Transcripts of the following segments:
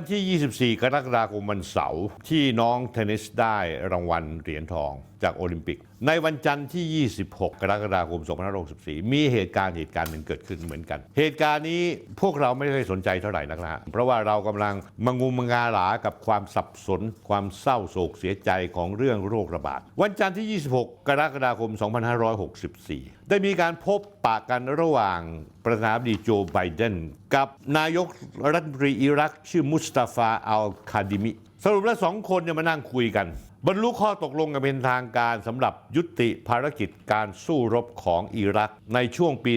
วันที่ 24 กรกฎาคมวันเสาร์ที่น้องเทนนิสได้รางวัลเหรียญทอง จากโอลิมปิก ในวันจันทร์ที่ 26 กรกฎาคม 2564 มีเหตุการณ์เหตุการณ์หนึ่งเกิดขึ้นเหมือนกัน เหตุการณ์นี้พวกเราไม่ได้สนใจเท่าไหร่นักนะฮะเพราะว่าเรากำลังมางุมมางาหลากับความสับสน ความเศร้าโศกเสียใจของเรื่องโรคระบาด วันจันทร์ที่ 26 กรกฎาคม 2564 ได้มีการพบปะกันระหว่างประธานาธิบดีโจไบเดนกับนายกรัฐมนตรีอิรักชื่อมุสตาฟาอัลคาดิมิสรุปแล้วสองคนเนี่ยมานั่งคุยกัน บรรลุข้อตกลงกันเป็นทางการสำหรับยุติภารกิจการสู้รบของอิรักในช่วงปี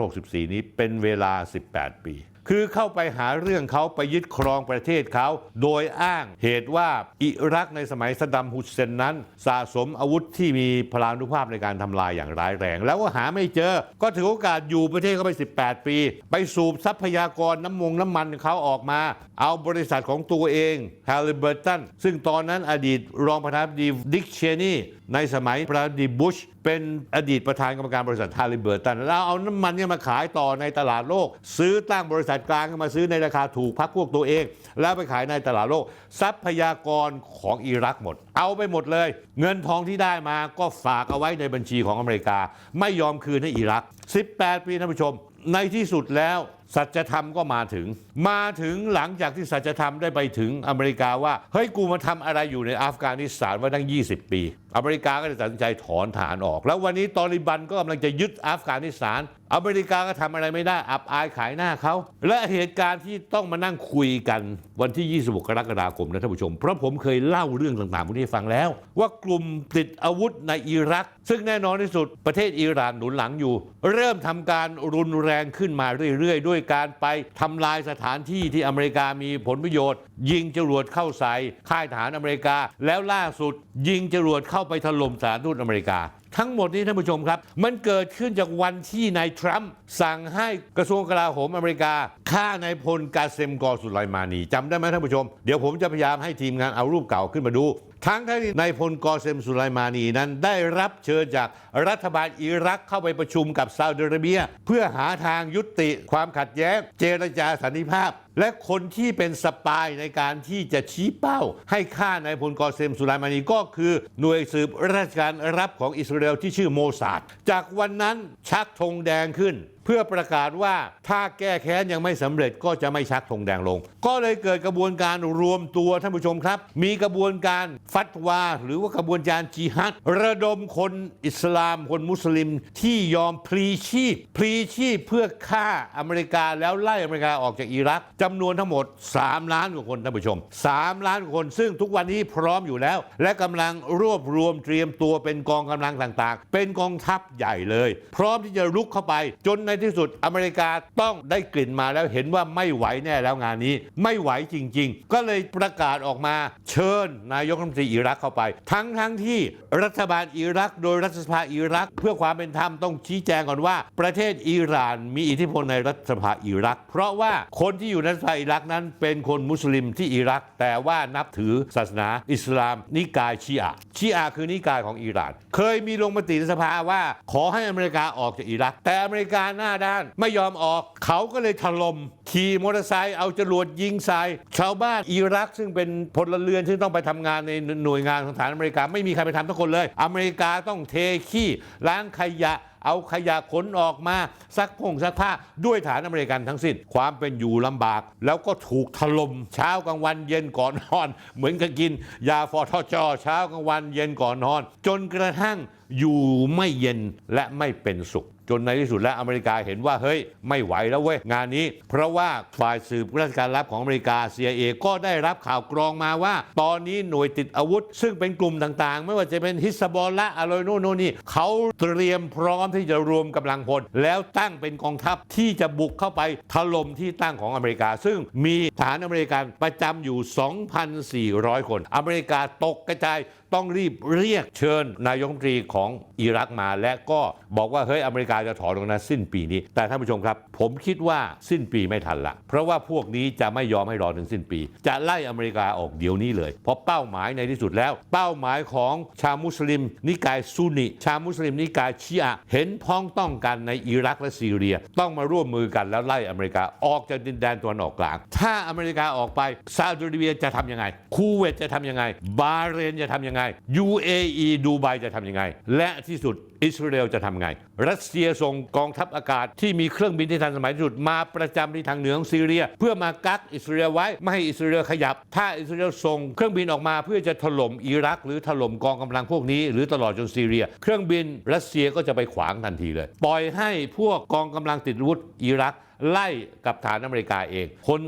2564 นี้เป็นเวลา 18 ปี คือเข้าไปหาเรื่องเขาไปยึดครองประเทศเขา โดยอ้างเหตุว่าอิรักในสมัยสดัมฮุสเซนนั้น สะสมอาวุธที่มีพลานุภาพในการทำลายอย่างร้ายแรง แล้วก็หาไม่เจอ ก็ถือโอกาสอยู่ประเทศเขาไป 18 ปี ไปสูบทรัพยากรน้ำมงน้ำมันเขาออกมา เอาบริษัทของตัวเอง Halliburton ซึ่งตอนนั้นอดีตรองประธานาธิบดีดิกเชนีในสมัยประธานาธิบดีบุชเป็นอดีตประธานกรรมการบริษัทฮาริเบิร์ตันแล้วเอาน้ำมันเนี่ยมาขายต่อในตลาดโลก ซื้อตั้งบริษัทกลางมาซื้อในราคาถูกพักพวกตัวเอง แล้วไปขายในตลาดโลก ทรัพยากรของอิรักหมด เอาไปหมดเลย เงินทองที่ได้มาก็ฝากเอาไว้ในบัญชีของอเมริกา ไม่ยอมคืนให้อิรัก 18 ปีท่านผู้ชม ในที่สุดแล้วสัจธรรมก็มาถึง มาถึงหลังจากที่สัจธรรมได้ไปถึงอเมริกาว่าเฮ้ยกูมาทำอะไรอยู่ในอัฟกานิสถานมาตั้ง 20 ปี อเมริกาก็เลยตัดสินใจถอนฐานออก แล้ววันนี้ตอริบันก็กำลังจะยึดอัฟกานิสถาน อเมริกาก็ทำอะไรไม่ได้ อับอายขายหน้าเขา และเหตุการณ์ที่ต้องมานั่งคุยกันวันที่ 26 กรกฎาคมนะท่านผู้ชม เพราะผมเคยเล่าเรื่องต่างๆพวกนี้ฟังแล้ว ว่ากลุ่มติดอาวุธในอิรัก ซึ่งแน่นอนที่สุดประเทศอิหร่านหนุนหลังอยู่ เริ่มทำการรุนแรงขึ้นมาเรื่อยๆ ด้วยการไปทำลายสถานที่ที่อเมริกามีผลประโยชน์ ยิงจรวดเข้าใส่ค่ายทหารอเมริกา แล้วล่าสุด ยิงจรวดเข้าไปถล่มสานทูตอเมริกา ทั้งหมดนี้ท่านผู้ชมครับ มันเกิดขึ้นจากวันที่นายทรัมป์สั่งให้กระทรวงกลาโหมอเมริกาฆ่านายพลกาเซมกอร์สุไลมานีจำได้ไหมท่านผู้ชม เดี๋ยวผมจะพยายามให้ทีมงานเอารูปเก่าขึ้นมาดู ทั้งที่นายพลกอเซมสุไลมานีนั้นได้รับเชิญจากรัฐบาลอิรักเข้าไปประชุมกับซาอุดิอาระเบีย เพื่อหาทางยุติความขัดแย้งเจรจาสันติภาพ และคนที่เป็นสปายในการที่จะชี้เป้า ให้ฆ่านายพลกอเซมสุไลมานีก็คือหน่วยสืบราชการรับของอิสราเอลที่ชื่อโมซาดจากวันนั้นชักธงแดงขึ้น เพื่อประกาศว่าถ้าแก้แค้นยังไม่สำเร็จก็จะไม่ชักธงแดงลง ก็เลยเกิดกระบวนการรวมตัวท่านผู้ชมครับ มีกระบวนการฟัตวา หรือว่ากระบวนการจิฮัดระดมคนอิสลามคนมุสลิมที่ยอมพลีชีพพลีชีพเพื่อฆ่าอเมริกาแล้วไล่อเมริกาออกจากอิรักจำนวนทั้งหมด 3 ล้านกว่าคนท่านผู้ชม 3 ล้านกว่าคนซึ่งทุกวันนี้พร้อมอยู่แล้ว และกำลังรวบรวมเตรียมตัวเป็นกองกำลังต่างๆ เป็นกองทัพใหญ่เลย พร้อมที่จะลุกเข้าไป จนในที่สุดอเมริกาต้องได้กลิ่นมาแล้วเห็นว่าไม่ไหวแน่แล้วงานนี้ ไม่ไหวจริง ๆ ก็เลยประกาศออกมาเชิญนายกรัฐมนตรีอิรักเข้าไป ทั้งทั้งที่รัฐบาลอิรัก โดยรัฐสภาอิรัก เพื่อความเป็นธรรมต้องชี้แจงก่อนว่า ประเทศอิหร่านมีอิทธิพลในรัฐสภาอิรัก เพราะว่าคนที่อยู่ในรัฐสภาอิรักนั้นเป็นคนมุสลิมที่อิรัก แต่ว่านับถือศาสนาอิสลาม นิกายชีอะชีอะคือนิกายของอิหร่าน เคยมีลงมติในสภาว่า ขอให้อเมริกาออกจากอิรัก แต่อเมริกาหน้าด้านไม่ยอมออก เขาก็เลยถล่มขี่มอเตอร์ไซค์เอาจรวดยิงใส่ชาวบ้านอิรัก ซึ่งเป็นพลเรือนซึ่งต้องไปทำงานในหน่วยงานของฐานอเมริกาไม่มีใครไปทำทุกคนเลย อเมริกาต้องเทขี้ล้างขยะ เอาขยะขนออกมาซักพงซักผ้าด้วยฐานอเมริกันทั้งสิ้น ความเป็นอยู่ลำบาก แล้วก็ถูกถล่มเช้ากลางวันเย็นก่อนนอน เหมือนกับกิน ยาฟอทจอเช้ากลางวันเย็นก่อนนอน จนกระทั่งอยู่ไม่เย็นและไม่เป็นสุข จนในที่สุดแล้วอเมริกาเห็นว่าเฮ้ยไม่ไหวแล้วเว้ยงานนี้ เพราะว่าฝ่ายสืบราชการลับของอเมริกา CIA ก็ได้รับข่าวกรองมาว่า ตอนนี้หน่วยติดอาวุธ ซึ่งเป็นกลุ่มต่างๆ ไม่ว่าจะเป็นฮิสบอลละอะไรโน่นโนนี่เขาเตรียมพร้อมที่จะรวมกำลังพลแล้วตั้งเป็นกองทัพที่จะบุกเข้าไปถล่มที่ตั้งของอเมริกา ซึ่งมีฐานอเมริกันประจำอยู่ 2,400 คน อเมริกาตกกระจาย ต้องรีบเรียกเชิญนายกรัฐมนตรีของอิรักมา และก็บอกว่าเฮ้ยอเมริกาจะถอนตรงนั้นสิ้นปีนี้ แต่ท่านผู้ชมครับ ผมคิดว่าสิ้นปีไม่ทันละ เพราะว่าพวกนี้จะไม่ยอมให้รอถึงสิ้นปี จะไล่อเมริกาออกเดี๋ยวนี้เลย เพราะเป้าหมายในที่สุดแล้ว เป้าหมายของชาวมุสลิม นิกายซุนนีชาวมุสลิมนิกายชีอะเห็นพ้องต้องกันในอิรักและซีเรีย ต้องมาร่วมมือกันแล้วไล่อเมริกาออกจากดินแดนตะวันออกกลาง ถ้าอเมริกาออกไปซาอุดิอาระเบียจะทำยังไงคูเวตจะทำยังไง บาเรนจะทำยังไง UAE ดูไบจะทำยังไง และที่สุดอิสราเอลจะทำไง รัสเซียส่งกองทัพอากาศที่มีเครื่องบินที่ทันสมัยที่สุดมาประจำที่ทางเหนือของซีเรีย เพื่อมากักอิสราเอลไว้ไม่ให้อิสราเอลขยับ ถ้าอิสราเอลส่งเครื่องบินออกมาเพื่อจะถล่มอิรัก หรือถล่มกองกำลังพวกนี้ หรือตลอดจนซีเรีย เครื่องบินรัสเซียก็จะไปขวางทันทีเลย ปล่อยให้พวกกองกำลังติดอาวุธอิรัก ไล่กับฐานอเมริกาเอง คน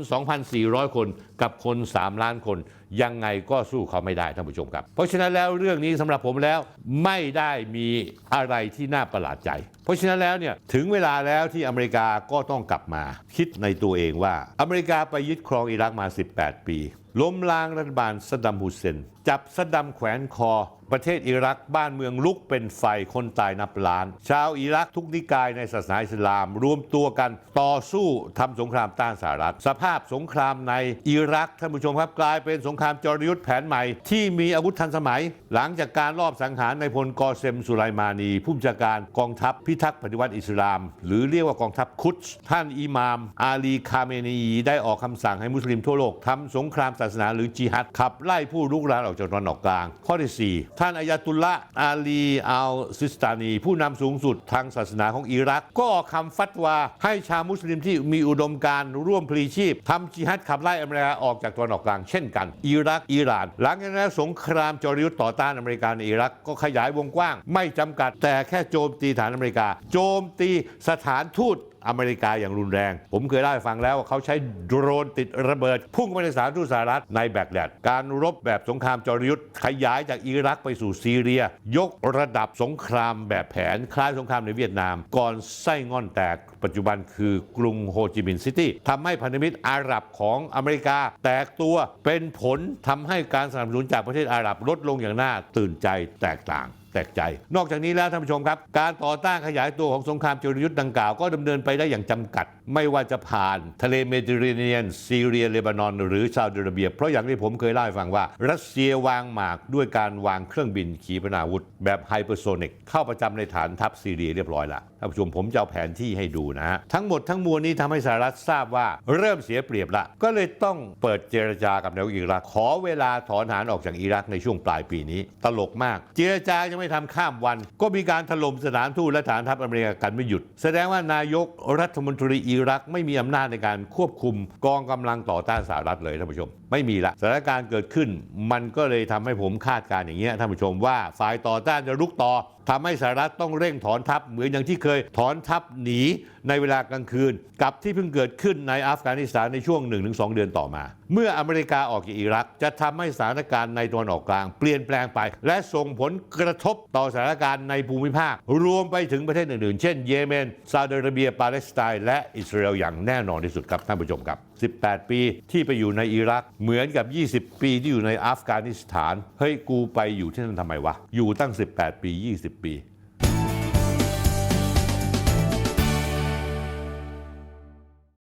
2,400 คนกับคน 3 ล้านคน ยังไงก็สู้เขาไม่ได้ท่านผู้ชมครับ เพราะฉะนั้นแล้วเรื่องนี้สำหรับผมแล้วไม่ได้มีอะไรที่น่าประหลาดใจ เพราะฉะนั้นแล้วเนี่ยถึงเวลาแล้วที่อเมริกาก็ต้องกลับมา คิดในตัวเองว่า อเมริกาไปยึดครองอิรักมา 18 ปีล้มล้างรัฐบาลซัดดัมฮุเซนจับซัดดัมแขวนคอ ประเทศอิรักบ้านเมืองลุกเป็นไฟคนตายนับล้าน ชาวอิรักทุกนิกายในศาสนาอิสลาม รวมตัวกันต่อสู้ทำสงครามต้านสหรัฐ สภาพสงครามในอิรักท่านผู้ชมครับกลายเป็นสงครามจรยุทธ์แผนใหม่ ที่มีอาวุธทันสมัย หลังจากการลอบสังหารในพลกอเซมสุไลมานี ผู้บัญชาการกองทัพพิทักษ์ปฏิวัติอิสลาม หรือเรียกว่ากองทัพคุดท่านอิหมาม อาลีคาเมนีได้ออกคำสั่งให้มุสลิมทั่วโลกทำสงครามศาสนาหรือจิฮัดขับไล่ผู้ลุกรานออกจากตะนออกกลาง ข้อที่4ท่านอายาตุลละอาลีอัลซิสตานี ผู้นำสูงสุดทางศาสนาของอิรัก ก็ออกคำฟัตวา ให้ชาวมุสลิมที่มีอุดมการร่วมพลีชีพทำจิฮัดขับไล่อเมริกาออกจากตะวันออกกลางเช่นกัน อิรักอิหร่าน หลังจากนั้นสงครามจริยุทธ์ต่อต้านอเมริกาในอิรักก็ขยายวงกว้าง ไม่จำกัดแต่แค่โจมตีฐานอเมริกา โจมตีสถานทูต อเมริกาอย่างรุนแรง ผมเคยเล่าให้ฟังแล้วว่าเขาใช้โดรนติดระเบิด พุ่งไปในสถานทูตสหรัฐในแบกแดด การรบแบบสงครามจรยุทธ์ขยายจากอิรักไปสู่ซีเรีย ยกระดับสงครามแบบแผนคล้ายสงครามในเวียดนาม ก่อนไส้ง่อนแตก ปัจจุบันคือกรุงโฮจิมินห์ซิตี้ทำให้พันธมิตรอาหรับของอเมริกา แตกตัวเป็นผลทำให้การสนับสนุนจากประเทศอาหรับลดลงอย่างน่าตื่นใจแตกต่างแตกใจ นอกจากนี้แล้วท่านผู้ชมครับ การต่อต้านขยายตัวของสงครามจรยุทธ์ดังกล่าวก็ดำเนินไปได้อย่างจำกัด ไม่ว่าจะผ่านทะเลเมดิเตอร์เรเนียน ซีเรียเลบานอน หรือซาอุดิอาระเบีย เพราะอย่างที่ผมเคยเล่าให้ฟังว่า รัสเซียวางหมากด้วยการวางเครื่องบินขีปนาวุธ แบบไฮเปอร์โซนิกเข้าประจำในฐานทัพซีเรียเรียบร้อยแล้วท่านผู้ชมผมจะเอาแผนที่ให้ดูนะฮะทั้งหมดทั้งมวลนี้ทำให้สหรัฐทราบว่าเริ่มเสียเปรียบละ ก็เลยต้องเปิดเจรจากับนายกอิรักขอเวลาถอนทหารออกจากอิรักในช่วงปลายปีนี้ ตลกมาก เจรจายังไม่ทำข้ามวัน ก็มีการถล่มสถานทูตและฐานทัพอเมริกากันไม่หยุด แสดงว่านายกรัฐมนตรีอิรักไม่มีอำนาจในการควบคุมกองกำลังต่อต้านสหรัฐเลยท่านผู้ชมไม่มีละสถานการณ์เกิดขึ้น มันก็เลยทำให้ผมคาดการณ์อย่างเงี้ยท่านผู้ชมว่าฝ่ายต่อต้านจะรุกต่อทำให้สหรัฐต้องเร่งถอนทัพเหมือนอย่างที่เคยถอนทัพหนีในเวลากลางคืน กับที่เพิ่งเกิดขึ้นในอัฟกานิสถานในช่วง 1-2 เดือนต่อมา เมื่ออเมริกาออกจากอิรัก จะทำให้สถานการณ์ในตะวันออกกลาง เปลี่ยนแปลงไป และส่งผลกระทบต่อสถานการณ์ในภูมิภาค รวมไปถึงประเทศอื่นๆ เช่นเยเมนซาอุดิอาระเบียปาเลสไตน์และอิสราเอลอย่างแน่นอนที่สุดครับท่านผู้ชมครับ 18 ปีที่ไปอยู่ในอิรักเหมือนกับ 20 ปีที่อยู่ในอัฟกานิสถาน เฮ้ย กูไปอยู่ที่นั่นทำไมวะ อยู่ตั้ง 18 ปี 20 ปี